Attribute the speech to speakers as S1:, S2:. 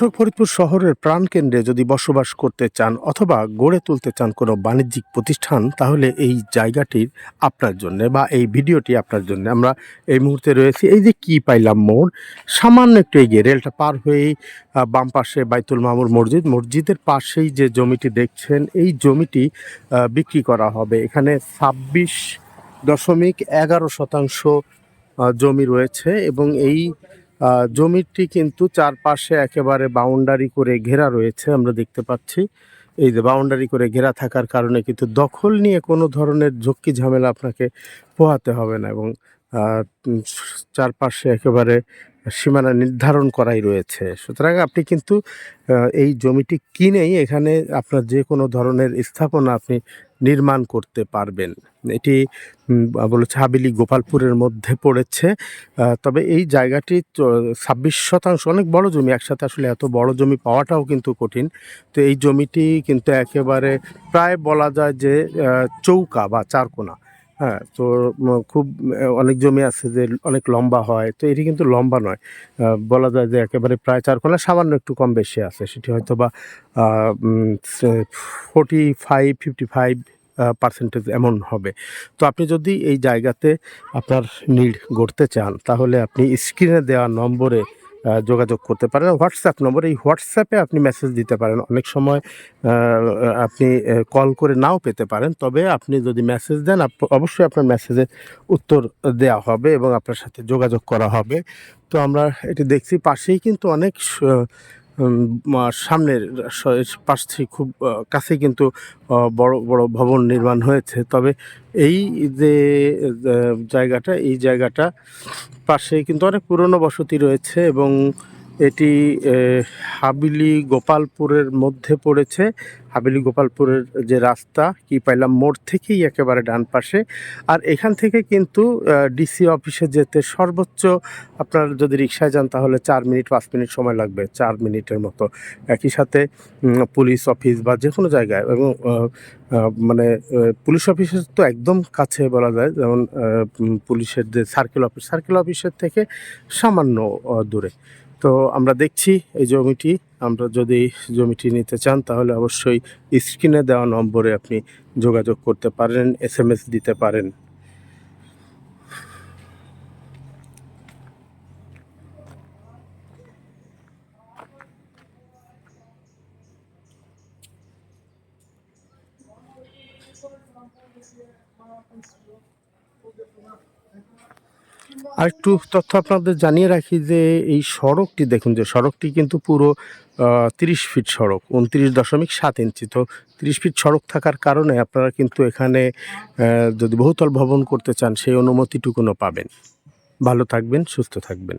S1: দর্শক, ফরিদপুর শহরের প্রাণকেন্দ্রে যদি বসবাস করতে চান অথবা গড়ে তুলতে চান কোনো বাণিজ্যিক প্রতিষ্ঠান, তাহলে এই জায়গাটির আপনার জন্য বা এই ভিডিওটি আপনার জন্য আমরা এই মুহূর্তে রয়েছি। এই যে কি পাইলাম মোড়, সামান্য একটু এগিয়ে রেলটা পার হয়েই বাম পাশে বাইতুল মামুর মসজিদ। মসজিদের পাশেই যে জমিটি দেখছেন, এই জমিটি বিক্রি করা হবে। এখানে ছাব্বিশ দশমিক এগারো শতাংশ জমি রয়েছে এবং এই জমিটি কিন্তু চারপাশে একেবারে বাউন্ডারি করে ঘেরা রয়েছে, আমরা দেখতে পাচ্ছি। এই যে বাউন্ডারি করে ঘেরা থাকার কারণে কিন্তু দখল নিয়ে কোনো ধরনের ঝক্কি ঝামেলা আপনাকে পোহাতে হবে না এবং চারপাশে একেবারে সীমানা নির্ধারণ করাই রয়েছে। সুতরাং আপনি কিন্তু এই জমিটি কিনেই এখানে আপনার যে কোনো ধরনের স্থাপনা আপনি নির্মাণ করতে পারবেন। এটি বলেছে হাবিলি গোপালপুরের মধ্যে পড়েছে। তবে এই জায়গাটি ছাব্বিশ শতাংশ অনেক বড় জমি, একসাথে আসলে এত বড় জমি পাওয়াটাও কিন্তু কঠিন। তো এই জমিটি কিন্তু একেবারে প্রায় বলা যায় যে চৌকা বা চারকোনা। হ্যাঁ তো খুব অনেক জমি আছে যে অনেক লম্বা হয়, তো এটি কিন্তু লম্বা নয়। বলা যায় যে একেবারে প্রায় চার চারকোনা সামান্য একটু কম বেশি আছে। সেটি হয়তো বা forty five fifty five percentage এমন হবে। তো আপনি যদি এই জায়গাতে আপনার নিড গড়তে চান, তাহলে আপনি স্ক্রিনে দেওয়া নম্বরে যোগাযোগ করতে পারেন। হোয়াটসঅ্যাপ নম্বর, এই হোয়াটসঅ্যাপে আপনি মেসেজ দিতে পারেন। অনেক সময় আপনি কল করে নাও পেতে পারেন। তবে আপনি যদি মেসেজ দেন অবশ্যই আপনার মেসেজের উত্তর দেওয়া হবে এবং আপনার সাথে যোগাযোগ করা হবে। তো আমরা এটি দেখছি। পাশেই কিন্তু অনেক সামনের পাশ থেকে খুব কাছে কিন্তু বড় বড় ভবন নির্মাণ হয়েছে। তবে এই যে জায়গাটা, এই জায়গাটা পাশে কিন্তু অনেক পুরনো বসতি রয়েছে এবং এটি হাবিলি গোপালপুরের মধ্যে পড়েছে। হাবিলি গোপালপুরের যে রাস্তা কি পাইলাম মোড় থেকেই একেবারে ডান পাশে। আর এখান থেকে কিন্তু ডিসি অফিসে যেতে সর্বোচ্চ আপনার যদি রিক্সায় যান, তাহলে চার মিনিট, পাঁচ মিনিট সময় লাগবে, চার মিনিটের মতো। একই সাথে পুলিশ অফিস বা যে কোনো জায়গায় এবং মানে পুলিশ অফিসের তো একদম কাছে বলা যায়, যেমন পুলিশের যে সার্কেল অফিস, সার্কেল অফিসের থেকে সামান্য দূরে। তো আমরা দেখছি এই জমিটি। আমরা যদি জমিটি নিতে চান, তাহলে অবশ্যই স্ক্রিনে দেওয়া নম্বরে আপনি যোগাযোগ করতে পারেন এস এম এস দিতে পারেন। আর একটু তথ্য আপনাদের জানিয়ে রাখি যে এই সড়কটি দেখুন, যে সড়কটি কিন্তু পুরো তিরিশ ফিট সড়ক, উনত্রিশ দশমিক সাত ইঞ্চি। তো তিরিশ ফিট সড়ক থাকার কারণে আপনারা কিন্তু এখানে যদি বহুতল ভবন করতে চান, সেই অনুমতিটুকুনও পাবেন। ভালো থাকবেন, সুস্থ থাকবেন।